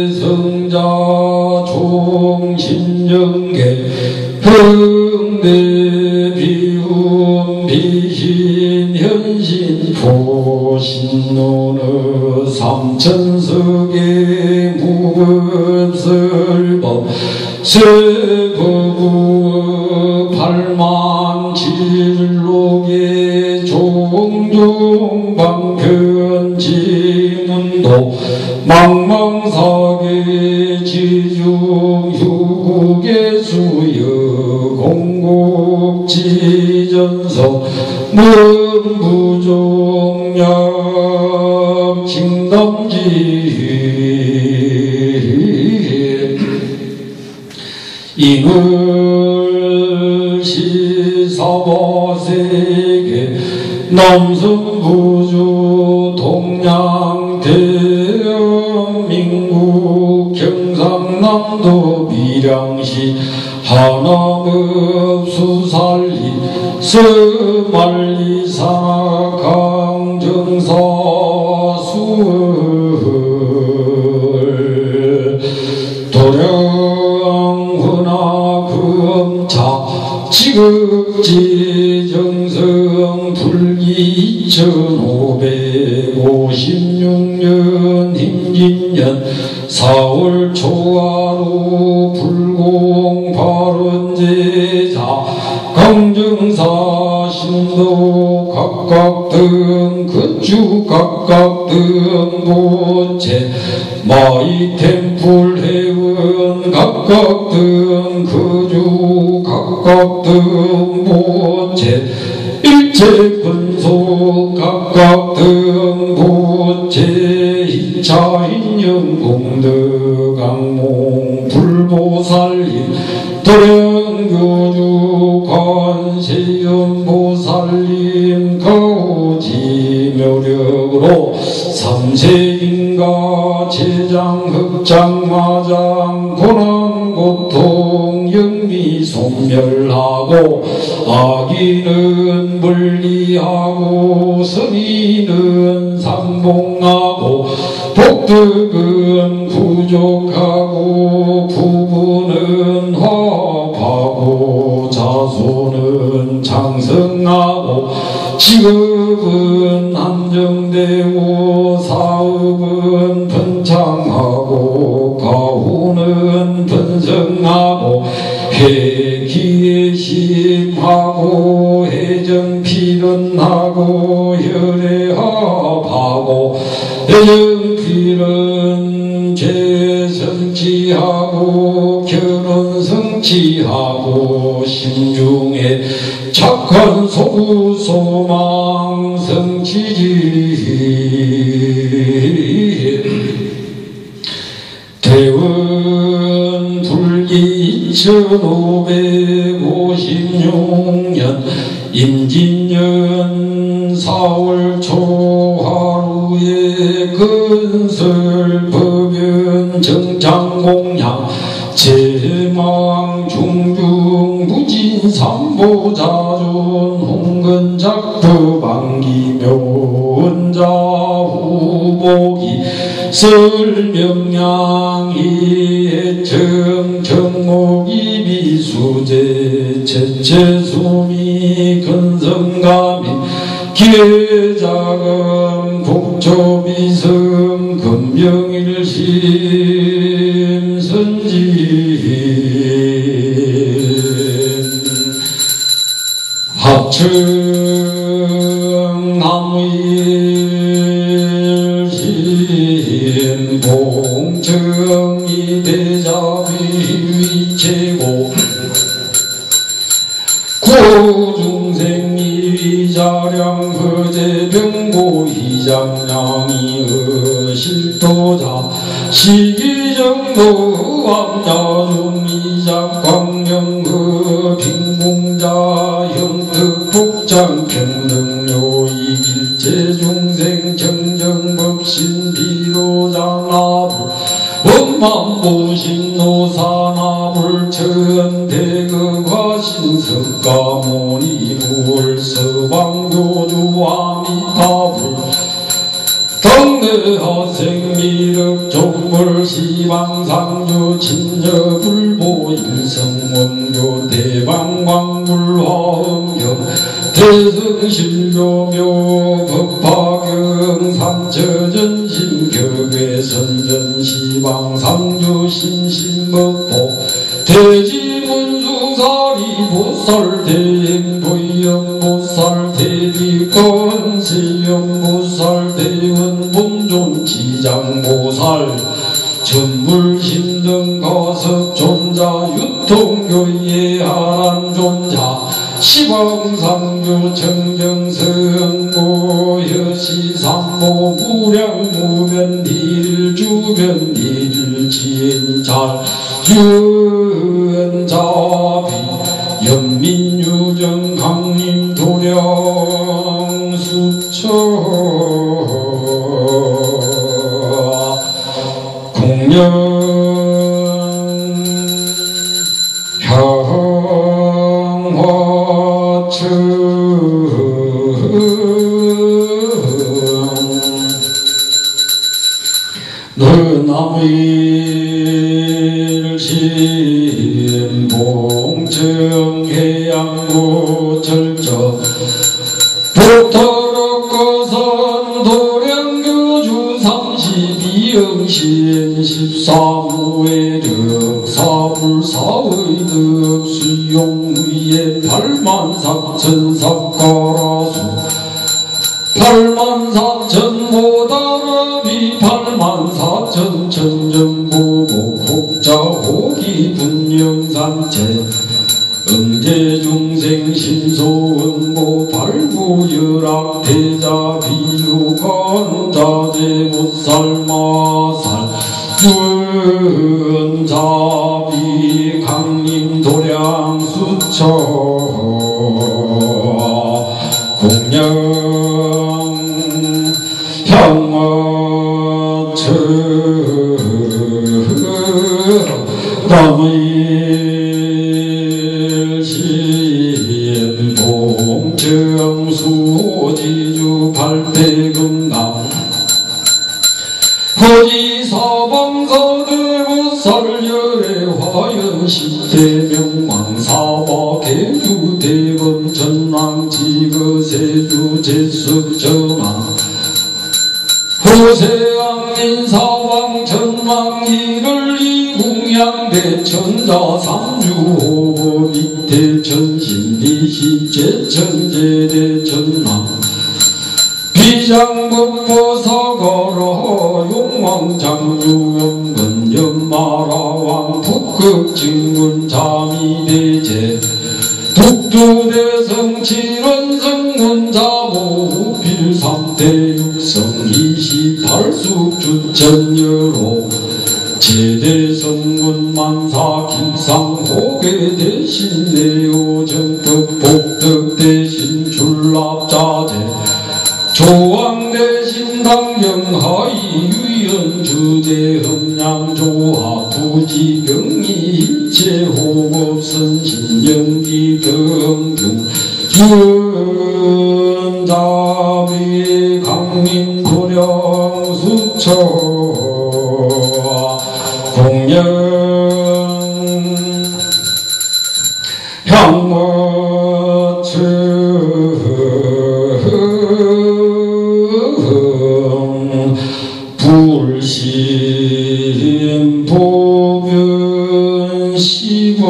삼부대성자 종신정계 흥대 비움 비신 현신 포신노는 삼천석의 무급설법 세법의 팔만진록의 종종방편지문도 망망사계 지중휴국의 수여 공국지전서 문부종약 이글시사바세계 남성부주 동양대한민국 경상남도 밀양시 하남읍 수살리 서말리사 강 극지 정성 불기 2556년 힘진년 4월 초하루 불공 발언제자 강정사 신도 각각 등 건축 각각 등 보채 마이 템플 회원 각각 등 각각 등 보채 일체 근소 각각 등 보채 이차 인연 공덕 강몽 불보살림 도령교주 관세음보살님 거지묘력으로 삼세인가 제장 흑장 마장 고난고통 소멸하고 악인은 분리하고 선인은 상봉하고 복덕은 부족하고 부부는 화합하고 자손은 장성하고 직업은 안정되고 사업은 번창하고 가훈은 번성하고 해정필은하고 혈애합하고 해정필은 재성취하고 결혼 성취하고 심중에 착한 소부 소망 성취지. 대원 불기 2556년 건설 법연 정창공양 제망 중중 무진 삼보자존 홍건작부 방기묘원자 후보기 설명량이 해청 정목이 비수제 채채수미 근성가민 기회자금 국초비성 금병일심 선진. 합청 이장량이 의실도자 종물 시방상주 친여불보 일성원교 대방광불화음경 대승신묘묘 법화경 삼처전신 격외선전 시방상주 신신법보 대지문수사리 보살 대행보영 보살 대비권 세영 보살 대원 본존 지장보살 전불심등 거석 존자 유통교의 하란 존자. 시방상주 청정성고 여시삼모 무량무변 일주변 일지인잘. 유은자비 연민유정 형화층 너나무일신 봉청 해양구 절적 보터럭 거선 도량교주 삼십이영신 십사무의 득 사불사의 득 수용의의 팔만삼천사가라수 팔만사천 모다라비 팔만사천 천정보고 곡자호기 분영산체. 응제중생 신소은고 발구열악 대자 비유건 자제 못살마살. 윤자비 강림 도량 수처 공영 형어처 남일신 봉정수지주 발대금강 허지사방서대구 설열의 화연 십대명 제습전왕 호세왕민사왕 전왕기를 이궁양대 천자 삼주호보 밑대 천신리시 제 천제대 전왕 비장법보 사거로 용왕장유영근 연마라왕 북극진군 자미대제. 독두대 성 칠원성문자보 필삼대 육성 이십팔숙 주천여로 제대 성문 만사 길상호계 대신 내오정법 복덕 대신 출납자재 조왕 대신 당경하이 유연주대 흠양조화 부지 향어층 불신 보변 시공중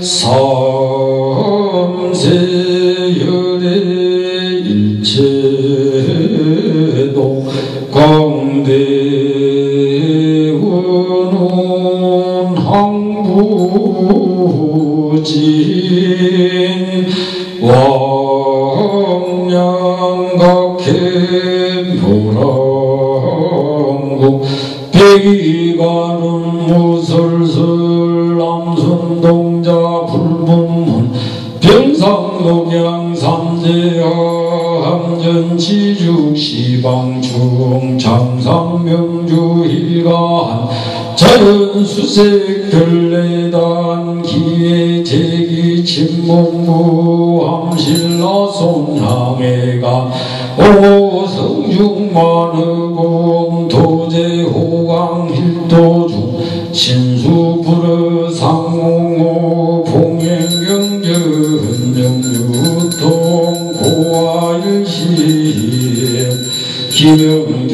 삼세 항부진 왕량각해 노랑고 백이가는 무설설 남순동자 불문문 병상독양 삼재함 정 남전지주 시방중 장상명주 일가한 자연수색 별내단 기회 제기 침묵무 함실나손 향해가 오성중만의공 도제호강 hil도중 신수부르 상몽호 봉행경전 영유통 고화일시 기